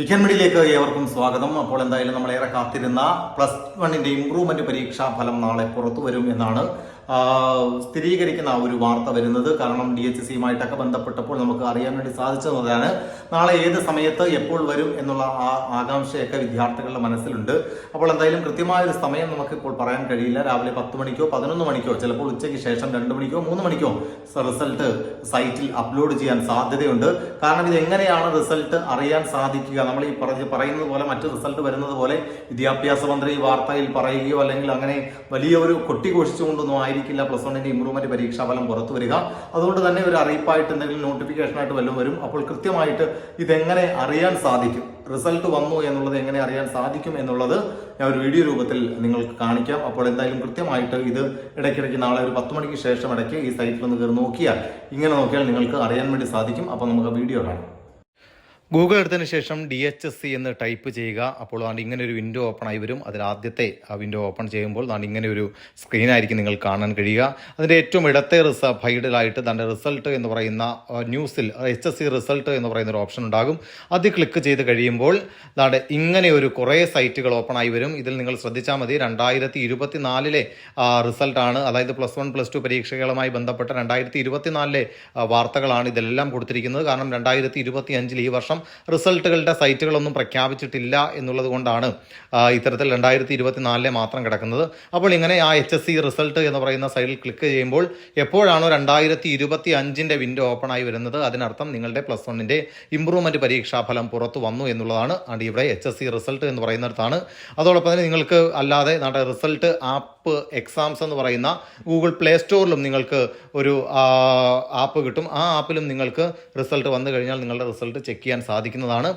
വിക്കാൻ മീഡിയയിലേക്ക് ഏവർക്കും സ്വാഗതം. അപ്പോൾ എന്തായാലും നമ്മൾ ഏറെ കാത്തിരുന്ന പ്ലസ് വണ്ണിന്റെ ഇംപ്രൂവ്മെന്റ് പരീക്ഷാ ഫലം നാളെ പുറത്തു വരും എന്നാണ് സ്ഥിരീകരിക്കുന്ന ഒരു വാർത്ത വരുന്നത് കാരണം ഡി എച്ച് സിയുമായിട്ടൊക്കെ ബന്ധപ്പെട്ടപ്പോൾ നമുക്ക് അറിയാൻ വേണ്ടി സാധിച്ചതാണ്. നാളെ ഏത് സമയത്ത് എപ്പോൾ വരും എന്നുള്ള ആ ആകാംക്ഷയൊക്കെ വിദ്യാർത്ഥികളുടെ മനസ്സിലുണ്ട്. അപ്പോൾ എന്തായാലും കൃത്യമായ ഒരു സമയം നമുക്ക് ഇപ്പോൾ പറയാൻ കഴിയില്ല. രാവിലെ പത്ത് മണിക്കോ പതിനൊന്ന് മണിക്കോ ചിലപ്പോൾ ഉച്ചയ്ക്ക് ശേഷം രണ്ട് മണിക്കോ മൂന്ന് മണിക്കോ റിസൾട്ട് സൈറ്റിൽ അപ്ലോഡ് ചെയ്യാൻ സാധ്യതയുണ്ട്. കാരണം ഇത് എങ്ങനെയാണ് റിസൾട്ട് അറിയാൻ സാധിക്കുക? നമ്മൾ ഈ പറഞ്ഞ് പറയുന്നത് പോലെ മറ്റ് റിസൾട്ട് വരുന്നത് പോലെ വിദ്യാഭ്യാസ മന്ത്രി വാർത്തയിൽ പറയുകയോ അല്ലെങ്കിൽ അങ്ങനെ വലിയ ഒരു കൊട്ടിഘോഷിച്ചുകൊണ്ടൊന്നും ആയിരിക്കില്ല. പ്ലസ് വണ്ണിന്റെ ഇംപ്രൂവ്മെന്റ് പരീക്ഷാ ഫലം പുറത്തു വരിക. അതുകൊണ്ട് തന്നെ ഒരു അറിയിപ്പായിട്ട് എന്തെങ്കിലും നോട്ടിഫിക്കേഷൻ ആയിട്ട് വല്ലതും വരും. അപ്പോൾ കൃത്യമായിട്ട് ഇതെങ്ങനെ അറിയാൻ സാധിക്കും? റിസൾട്ട് വന്നു എന്നുള്ളത് എങ്ങനെ അറിയാൻ സാധിക്കും എന്നുള്ളത് ഞാൻ ഒരു വീഡിയോ രൂപത്തിൽ നിങ്ങൾക്ക് കാണിക്കാം. അപ്പോൾ എന്തായാലും കൃത്യമായിട്ട് ഇത് ഇടയ്ക്കിടയ്ക്ക് നാളെ ഒരു പത്ത് മണിക്ക് ശേഷം ഇടയ്ക്ക് ഈ സൈറ്റിൽ ഒന്ന് കയറി നോക്കിയാൽ ഇങ്ങനെ നോക്കിയാൽ നിങ്ങൾക്ക് അറിയാൻ വേണ്ടി സാധിക്കും. അപ്പോൾ നമുക്ക് വീഡിയോ കാണാം. ഗൂഗിൾ എടുത്തതിന് ശേഷം ഡി എച്ച് എസ് സി എന്ന് ടൈപ്പ് ചെയ്യുക. അപ്പോൾ ദാണ്ട് ഇങ്ങനെ ഒരു വിൻഡോ ഓപ്പൺ ആയി വരും. അതിൽ ആദ്യത്തെ ആ വിൻഡോ ഓപ്പൺ ചെയ്യുമ്പോൾ ദാണ്ട് ഇങ്ങനെ ഒരു സ്ക്രീൻ ആയിരിക്കും നിങ്ങൾ കാണാൻ കഴിയുക. അതിന്റെ ഏറ്റവും ഇടത്തെ റിസ ഫൈഡിലായിട്ട് തന്റെ റിസൾട്ട് എന്ന് പറയുന്ന ന്യൂസിൽ എച്ച് എസ് സി റിസൾട്ട് എന്ന് പറയുന്ന ഒരു ഓപ്ഷൻ ഉണ്ടാകും. അത് ക്ലിക്ക് ചെയ്ത് കഴിയുമ്പോൾ ദാണ്ട് ഇങ്ങനെ ഒരു കുറേ സൈറ്റുകൾ ഓപ്പൺ ആയി വരും. ഇതിൽ നിങ്ങൾ ശ്രദ്ധിച്ചാൽ മതി. രണ്ടായിരത്തി ഇരുപത്തി നാലിലെ റിസൾട്ടാണ് അതായത് പ്ലസ് വൺ പ്ലസ് ടു പരീക്ഷകളുമായി ബന്ധപ്പെട്ട രണ്ടായിരത്തി ഇരുപത്തിനാലിലെ വാർത്തകളാണ് ഇതെല്ലാം കൊടുത്തിരിക്കുന്നത്. കാരണം രണ്ടായിരത്തി ഇരുപത്തി അഞ്ചിൽ ഈ വർഷം റിസൾട്ടുകളുടെ സൈറ്റുകളൊന്നും പ്രഖ്യാപിച്ചിട്ടില്ല എന്നുള്ളത് കൊണ്ടാണ് ഇത്തരത്തിൽ രണ്ടായിരത്തി ഇരുപത്തിനാലിലെ മാത്രം കിടക്കുന്നത്. അപ്പോൾ ഇങ്ങനെ ആ എച്ച് എസ് സി റിസൾട്ട് എന്ന് പറയുന്ന സൈഡിൽ ക്ലിക്ക് ചെയ്യുമ്പോൾ എപ്പോഴാണോ രണ്ടായിരത്തി ഇരുപത്തി അഞ്ചിന്റെ വിൻഡോ ഓപ്പൺ ആയി വരുന്നത് അതിനർത്ഥം നിങ്ങളുടെ പ്ലസ് വണ്ണിന്റെ ഇമ്പ്രൂവ്മെന്റ് പരീക്ഷാഫലം പുറത്തു വന്നു എന്നുള്ളതാണ്. ആണ് ഇവിടെ എച്ച് എസ് സി റിസൾട്ട് എന്ന് പറയുന്നിടത്താണ്. അതോടൊപ്പം തന്നെ നിങ്ങൾക്ക് അല്ലാതെ നമ്മുടെ റിസൾട്ട് ആപ്പ് എക്സാംസ് എന്ന് പറയുന്ന ഗൂഗിൾ പ്ലേ സ്റ്റോറിലും നിങ്ങൾക്ക് ഒരു ആപ്പ് കിട്ടും. ആ ആപ്പിലും നിങ്ങൾക്ക് റിസൾട്ട് വന്നു കഴിഞ്ഞാൽ നിങ്ങളുടെ റിസൾട്ട് ചെക്ക് ചെയ്യാൻ സാധിക്കുന്നതാണ്.